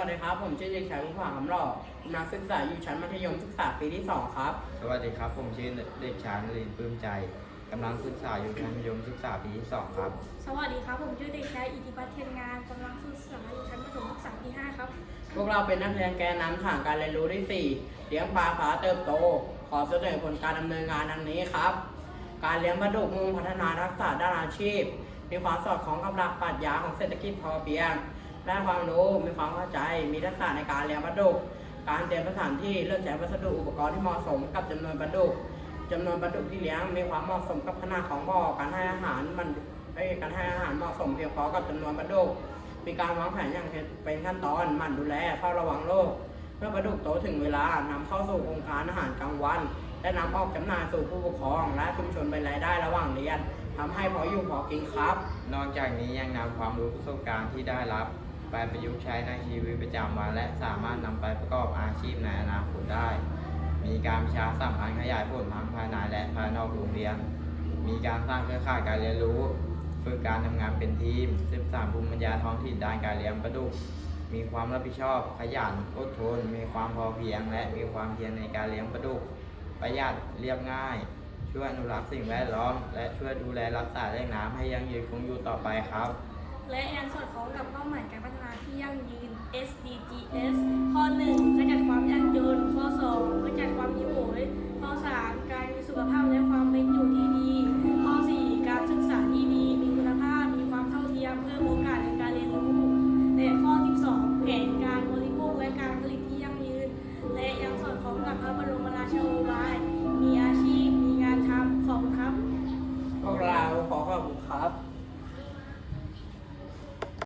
ผาคำหล่อนักศึกษาอยู่ชั้นมัธยมศึกษาปีที่สองครับ สวัสดีครับ ผมชื่อเด็กชายนรินทร์ปลื้มใจกำลังศึกษาอยู่ชั้นมัธยมศึกษาปีที่สองครับ สวัสดีครับ ผมชื่อเด็กชายอิทธิพัฒน์เทียนงานกำลังศึกษาอยู่ชั้นประถมศึกษาปี5ครับ พวกเราเป็นนักเรียนแกนนำฐานการเรียนรู้ที่สี่เลี้ยงปลาผาเติบโต ขอเสนอผลการดำเนินงานดังนี้ครับ การเลี้ยงปลาดุกมุ่งพัฒนาทักษะด้านอาชีพ มีความสอดคล้องกับหลักปรัชญาของเศรษฐกิจพอเพียง ได้ความรู้มีความเข้าใจ มีทักษะในการเลี้ยงปลาดุกการเตรียมสถานที่เลือกใช้วัสดุอุปกรณ์ที่เหมาะสมกับจำนวนปลาดุกจำนวนปลาดุกที่เลี้ยงมีความเหมาะสมกับขนาดของบ่อการให้อาหารมันการให้อาหารเหมาะสมเพียงพอกับจำนวนปลาดุกมีการวางแผนอย่างเป็นขั้นตอนมั่นดูแลเฝ้าระวังโรคเมื่อปลาดุกโตถึงเวลานำเข้าสู่โครงการอาหารกลางวัน และนำออกจำหน่ายสู่ผู้ปกครองและชุมชนเป็นรายได้ระหว่างเรียนทำให้พออยู่พอกินครับ นอกจากนี้ยังนำความรู้ประสบการณ์ที่ได้รับ ไปประยุกต์ใช้ในชีวิตประจำวันและสามารถนำไปประกอบอาชีพในอนาคตได้ มีการประชาสัมพันธ์ขยายผลทั้งภายในและภายนอกโรงเรียน มีการสร้างเครือข่ายการเรียนรู้ฝึกการทำงานเป็นทีมสืบสานภูมิปัญญาท้องถิ่นด้านการเลี้ยงปลาดุก มีความรับผิดชอบ ขยันอดทน มีความพอเพียง และมีความเพียรในการเลี้ยงปลาดุก ประหยัดเรียบง่าย ช่วยอนุรักษ์สิ่งแวดล้อม และช่วยดูแลรักษาแหล่งน้ำให้ยังยืนคงอยู่ต่อไปครับ และยังสอดคล้องกับเป้าหมายการพัฒนาที่ยั่งยืน SDG